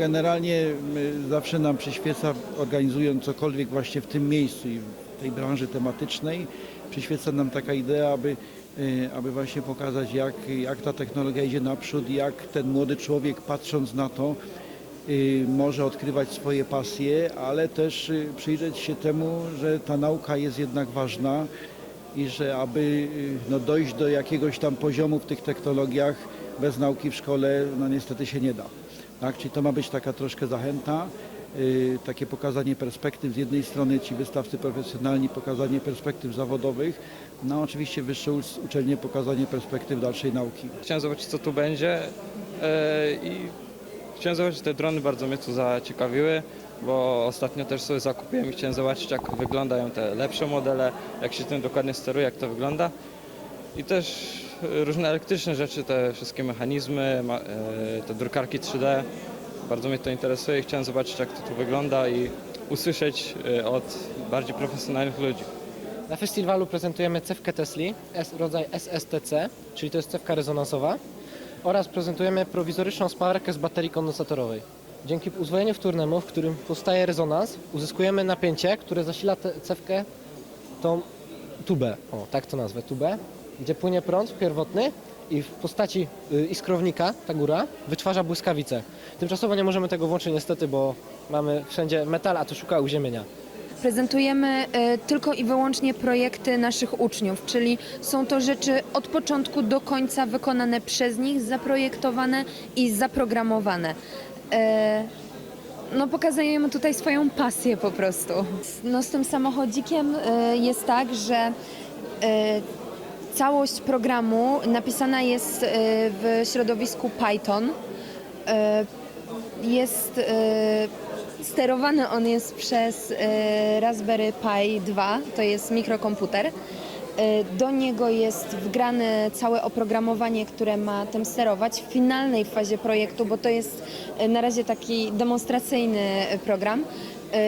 generalnie zawsze nam przyświeca, organizując cokolwiek właśnie w tym miejscu i w tej branży tematycznej, przyświeca nam taka idea, aby, y, aby właśnie pokazać, jak, jak ta technologia idzie naprzód, jak ten młody człowiek patrząc na to, y, może odkrywać swoje pasje, ale też y, przyjrzeć się temu, że ta nauka jest jednak ważna i że aby y, no, dojść do jakiegoś tam poziomu w tych technologiach bez nauki w szkole, no niestety się nie da. Tak? Czyli to ma być taka troszkę zachęta, y, takie pokazanie perspektyw. Z jednej strony ci wystawcy profesjonalni, pokazanie perspektyw zawodowych, no oczywiście wyższe uc- uczelnie, pokazanie perspektyw dalszej nauki. Chciałem zobaczyć co tu będzie e, i chciałem zobaczyć te drony, bardzo mnie tu zaciekawiły, bo ostatnio też sobie zakupiłem i chciałem zobaczyć jak wyglądają te lepsze modele, jak się tym dokładnie steruje, jak to wygląda. I też e, różne elektryczne rzeczy, te wszystkie mechanizmy, e, te drukarki 3D. Bardzo mnie to interesuje i chciałem zobaczyć jak to tu wygląda i usłyszeć e, od bardziej profesjonalnych ludzi. Na festiwalu prezentujemy cewkę Tesli, rodzaj SSTC, czyli to jest cewka rezonansowa, oraz prezentujemy prowizoryczną spawarkę z baterii kondensatorowej. Dzięki uzwoleniu wtórnemu, w którym powstaje rezonans, uzyskujemy napięcie, które zasila cewkę tą tubę, o tak to nazwę, tubę, gdzie płynie prąd pierwotny i w postaci y, iskrownika, ta góra, wytwarza błyskawice. Tymczasowo nie możemy tego włączyć niestety, bo mamy wszędzie metal, a to szuka uziemienia. Prezentujemy e, tylko i wyłącznie projekty naszych uczniów, czyli są to rzeczy od początku do końca wykonane przez nich, zaprojektowane i zaprogramowane. E, No, pokazujemy tutaj swoją pasję po prostu. No, z tym samochodzikiem jest tak, że całość programu napisana jest e, w środowisku Python. E, Jest e, sterowany on jest przez Raspberry Pi 2, to jest mikrokomputer. E, Do niego jest wgrane całe oprogramowanie, które ma tym sterować w finalnej fazie projektu, bo to jest e, na razie taki demonstracyjny e, program.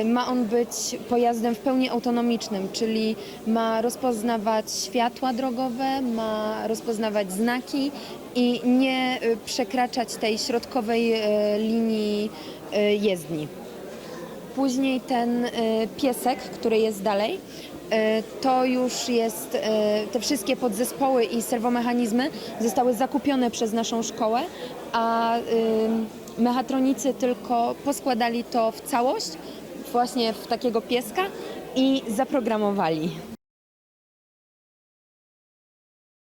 Ma on być pojazdem w pełni autonomicznym, czyli ma rozpoznawać światła drogowe, ma rozpoznawać znaki i nie przekraczać tej środkowej linii jezdni. Później ten e, piesek, który jest dalej, e, to już jest, e, te wszystkie podzespoły i serwomechanizmy zostały zakupione przez naszą szkołę, a mechatronicy tylko poskładali to w całość, właśnie w takiego pieska i zaprogramowali.